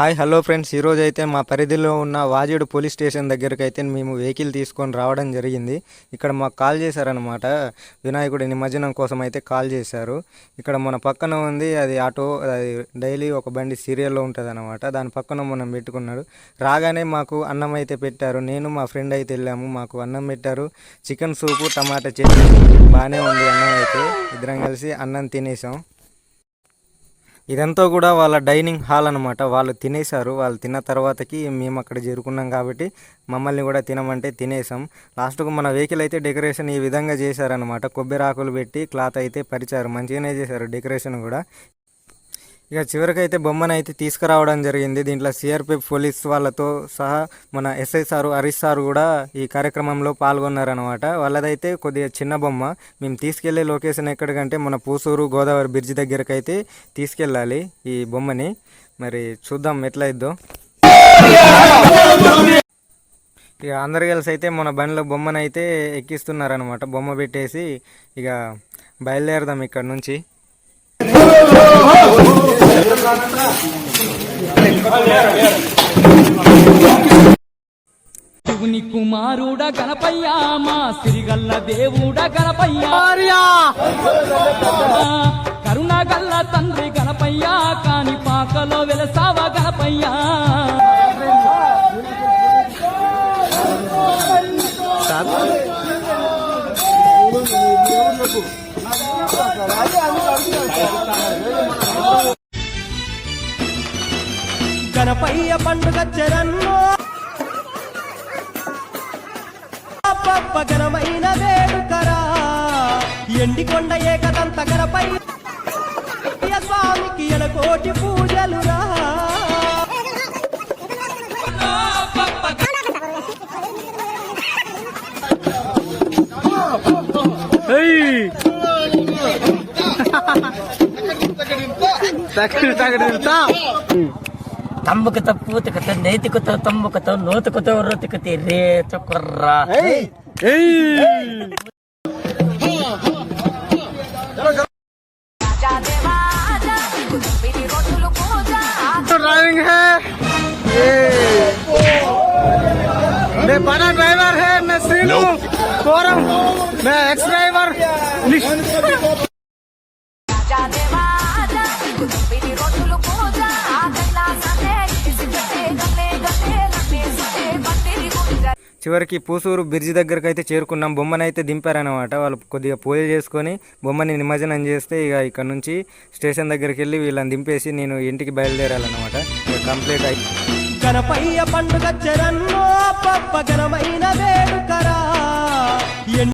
Hi hello friends. ఈరోజు అయితే మా పరిధిలో ఉన్న వాజేడు పోలీస్ స్టేషన్ దగ్గరికి అయితే మేము వెహికల్ తీసుకొని రావడం జరిగింది. ఇక్కడ మాకు కాల్ చేశారనమాట వినాయకుడి నిమజ్జనం కోసం అయితే కాల్ చేశారు. ఇక్కడ మన పక్కన ఉంది అది ఆటో అది డైలీ ఒక బండి సీరియల్లో ఉంటుంది అనమాట దాని పక్కన మనం పెట్టుకున్నాడు. రాగానే మాకు అన్నం అయితే పెట్టారు. నేను మా ఫ్రెండ్ అయితే వెళ్ళాము. మాకు అన్నం పెట్టారు. చికెన్ సూపు టమాటా చట్నీ బాగానే ఉంది అన్నం అయితే. ఇద్దరం కలిసి అన్నం తినేసాం. ఇదంతా కూడా వాళ్ళ డైనింగ్ హాల్ అనమాట వాళ్ళు తినేశారు. వాళ్ళు తిన్న తర్వాతకి మేము అక్కడ చేరుకున్నాం కాబట్టి మమ్మల్ని కూడా తినమంటే తినేసాం లాస్ట్కు మన వెహికల్ అయితే డెకరేషన్ ఈ విధంగా చేశారనమాట కొబ్బరి ఆకులు పెట్టి క్లాత్ అయితే పరిచారు. మంచిగానే చేశారు డెకరేషన్ కూడా. ఇక చివరికైతే బొమ్మను అయితే తీసుకురావడం జరిగింది. దీంట్లో సిఆర్పిఎఫ్ పోలీస్ వాళ్ళతో సహా మన ఎస్ఐ సారు హరీష్ సారు కూడా ఈ కార్యక్రమంలో పాల్గొన్నారనమాట వాళ్ళదైతే కొద్దిగా చిన్న బొమ్మ. మేము తీసుకెళ్ళే లొకేషన్ ఎక్కడికంటే మన పూసూరు గోదావరి బ్రిడ్జ్ దగ్గరకు అయితే తీసుకెళ్ళాలి ఈ బొమ్మని. మరి చూద్దాం ఎట్లా ఇద్దో ఇక అందరు కలిసి అయితే మన బండిలో బొమ్మను అయితే ఎక్కిస్తున్నారనమాట బొమ్మ పెట్టేసి ఇక బయలుదేరదాం ఇక్కడ నుంచి. శివుని కుమారుడ గణపయ్యా మా సిరిగల్ల దేవుడ గణపయ్యా. కరుణగల్ల తండ్రి గణపయ్యా కాని పాకలో వెలసావ గణపయ్యా. గణపయ్య పండుగ చరన్నో పప్ప ఘనమైన వేడుకరా. ఎండికొండ ఏకదంత గణపయ్య స్వామికి ఎలకోటి పూజలురా. ತಂಬಕತ ಪೂತಕತ ನೈತಿಕತ ತಂಬಕತ ನೋತಕತ ರೋತಕತೆ ರೇ ಚೊಕ್ಕರ್ರ ड्राइविंग है मैं बड़ा ड्राइवर है मैं श्रीनु फोरम मैं एक्स ड्राइवर చివరికి పూసూరు బ్రిడ్జి దగ్గరకు అయితే చేరుకున్నాం. బొమ్మని అయితే దింపారనమాట వాళ్ళు కొద్దిగా పూజ చేసుకొని బొమ్మని నిమజ్జనం చేస్తే ఇక ఇక్కడ నుంచి స్టేషన్ దగ్గరికి వెళ్ళి వీళ్ళని దింపేసి నేను ఇంటికి బయలుదేరాలన్నమాట. కంప్లీట్ అయింది గణపయ్య పండుగ చరణ్ పప్ప వేడుకరా.